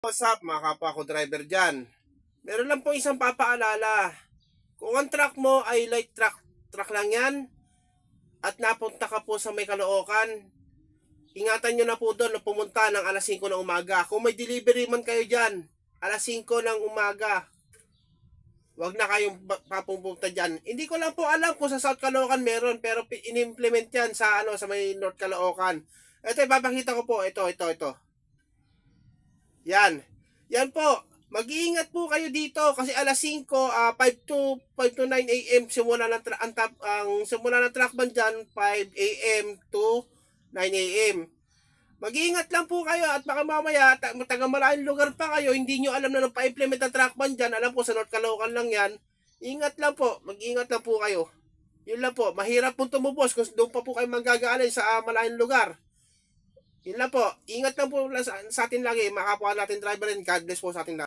What's up mga kapwa ko driver dyan? Meron lang po isang papaalala. Kung ang truck mo ay light truck, truck lang yan, at napunta ka po sa may kalookan, ingatan nyo na po doon na pumunta ng alas 5 ng umaga. Kung may delivery man kayo dyan, alas 5 ng umaga, wag na kayong papupunta dyan. Hindi ko lang po alam kung sa South Caloocan meron, pero in-implement yan sa, ano, sa may North Caloocan. Ito, ipapakita ko po. Ito, ito, ito. Yan. Yan po. Mag-iingat po kayo dito kasi alas 5, ah 5 to 5 to 9 AM simula ng ang, tap, ang simula ng trackman diyan 5 AM to 9 AM. Mag-iingat lang po kayo at baka mamaya ta- taga malayong lugar pa kayo, hindi nyo alam na nung pa-implement ang trackman diyan, alam po sa North Caloocan lang yan. Ingat lang po, mag-ingat lang po kayo. Yun lang po, mahirap po tumubos kung doon pa po kayo magagaalin sa ah, malayong lugar. Yun lang po, ingat lang po sa, sa atin lagi, mga kapwa natin driver and God bless po sa ating lahat.